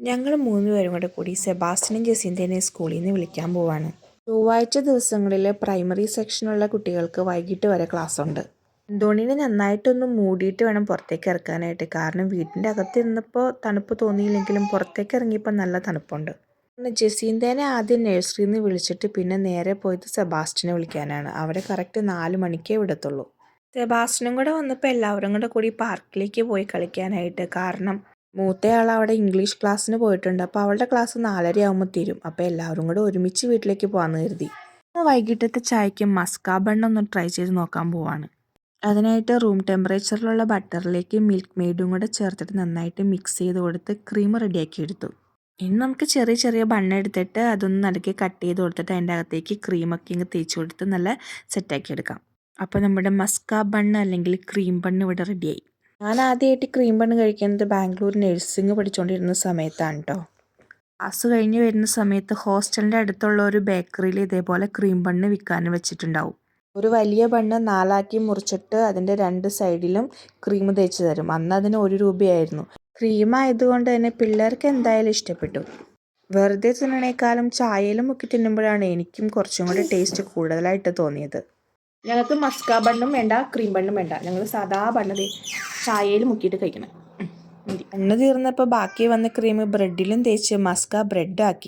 ഞങ്ങൾ മൂന്നുപേരും കൂടെ കൂടി സെബാസ്റ്റിനും ജസീന്തേനെയും സ്കൂളിൽ നിന്ന് വിളിക്കാൻ പോവാണ്. ചൊവ്വാഴ്ച ദിവസങ്ങളിൽ പ്രൈമറി സെക്ഷനുള്ള കുട്ടികൾക്ക് വൈകിട്ട് വരെ ക്ലാസ് ഉണ്ട് അന്തോണിനെ നന്നായിട്ടൊന്ന് മൂടിയിട്ട് വേണം പുറത്തേക്ക് ഇറക്കാനായിട്ട്. കാരണം വീട്ടിന്റെ അകത്ത് ഇരുന്നപ്പോൾ തണുപ്പ് തോന്നിയില്ലെങ്കിലും പുറത്തേക്ക് ഇറങ്ങിയപ്പോൾ നല്ല തണുപ്പുണ്ട്. ജസീന്തേനെ ആദ്യം നഴ്സറിയിൽ നിന്ന് വിളിച്ചിട്ട് പിന്നെ നേരെ പോയത് സെബാസ്റ്റിനെ വിളിക്കാനാണ്. അവിടെ കറക്റ്റ് നാല് മണിക്കേ വിടത്തുള്ളൂ. സെബാസ്റ്റിനും കൂടെ വന്നപ്പോൾ എല്ലാവരും കൂടെ കൂടി പാർക്കിലേക്ക് പോയി കളിക്കാനായിട്ട്. കാരണം മൂത്തയാൾ അവിടെ ഇംഗ്ലീഷ് ക്ലാസ്സിന് പോയിട്ടുണ്ട്. അപ്പോൾ അവളുടെ ക്ലാസ് നാലര ആകുമ്പോൾ തീരും. അപ്പോൾ എല്ലാവരും കൂടെ ഒരുമിച്ച് വീട്ടിലേക്ക് പോകാമെന്ന് കരുതി. വൈകിട്ടത്തെ ചായക്ക് മസ്കാ ബണ്ണൊന്ന് ട്രൈ ചെയ്ത് നോക്കാൻ പോവാണ്. അതിനായിട്ട് റൂം ടെമ്പറേച്ചറിലുള്ള ബട്ടറിലേക്ക് മിൽക്ക് മെയ്ഡും കൂടെ ചേർത്തിട്ട് നന്നായിട്ട് മിക്സ് ചെയ്ത് കൊടുത്ത് ക്രീം റെഡിയാക്കി എടുത്തു. ഇനി നമുക്ക് ചെറിയ ചെറിയ ബണ്ണ എടുത്തിട്ട് അതൊന്ന് നടുക്കി കട്ട് ചെയ്ത് കൊടുത്തിട്ട് അതിന്റെ അകത്തേക്ക് ക്രീമൊക്കെ ഇങ്ങ് തേച്ച് കൊടുത്ത് നല്ല സെറ്റാക്കി എടുക്കാം. അപ്പോൾ നമ്മുടെ മസ്കാ ബണ്ണ് അല്ലെങ്കിൽ ക്രീം ബണ്ണ് ഇവിടെ റെഡിയായി ഞാൻ ആദ്യമായിട്ട് ക്രീം ബണ്ണ് കഴിക്കുന്നത് ബാംഗ്ലൂർ നഴ്സിംഗ് പഠിച്ചുകൊണ്ടിരുന്ന സമയത്താണ് കേട്ടോ ക്ലാസ് കഴിഞ്ഞ് വരുന്ന സമയത്ത് ഹോസ്റ്റലിന്റെ അടുത്തുള്ള ഒരു ബേക്കറിയിൽ ഇതേപോലെ ക്രീം ബണ്ണ് വിൽക്കാൻ വെച്ചിട്ടുണ്ടാവും. ഒരു വലിയ ബണ്ണ് നാലാക്കി മുറിച്ചിട്ട് അതിന്റെ രണ്ട് സൈഡിലും ക്രീം തേച്ച് തരും. അന്ന് അതിന് ഒരു രൂപയായിരുന്നു. ക്രീം ആയതുകൊണ്ട് തന്നെ പിള്ളേർക്ക് എന്തായാലും ഇഷ്ടപ്പെട്ടു. വെറുതെ തിന്നണേക്കാളും ചായയിലും മുക്കി തിന്നുമ്പോഴാണ് എനിക്കും കുറച്ചും കൂടി ടേസ്റ്റ് കൂടുതലായിട്ട് തോന്നിയത്. ഞങ്ങൾക്ക് മസ്ക ബണ്ണും വേണ്ട ക്രീം ബണ്ണും വേണ്ട. ഞങ്ങൾ സാധാ ബണ്ണ് ദേ ചായയിൽ മുക്കിയിട്ട് കഴിക്കണം. എണ്ണ തീർന്നപ്പോൾ ബാക്കി വന്ന ക്രീം ബ്രെഡിലും തേച്ച് മസ്ക ബ്രെഡ് ആക്കി.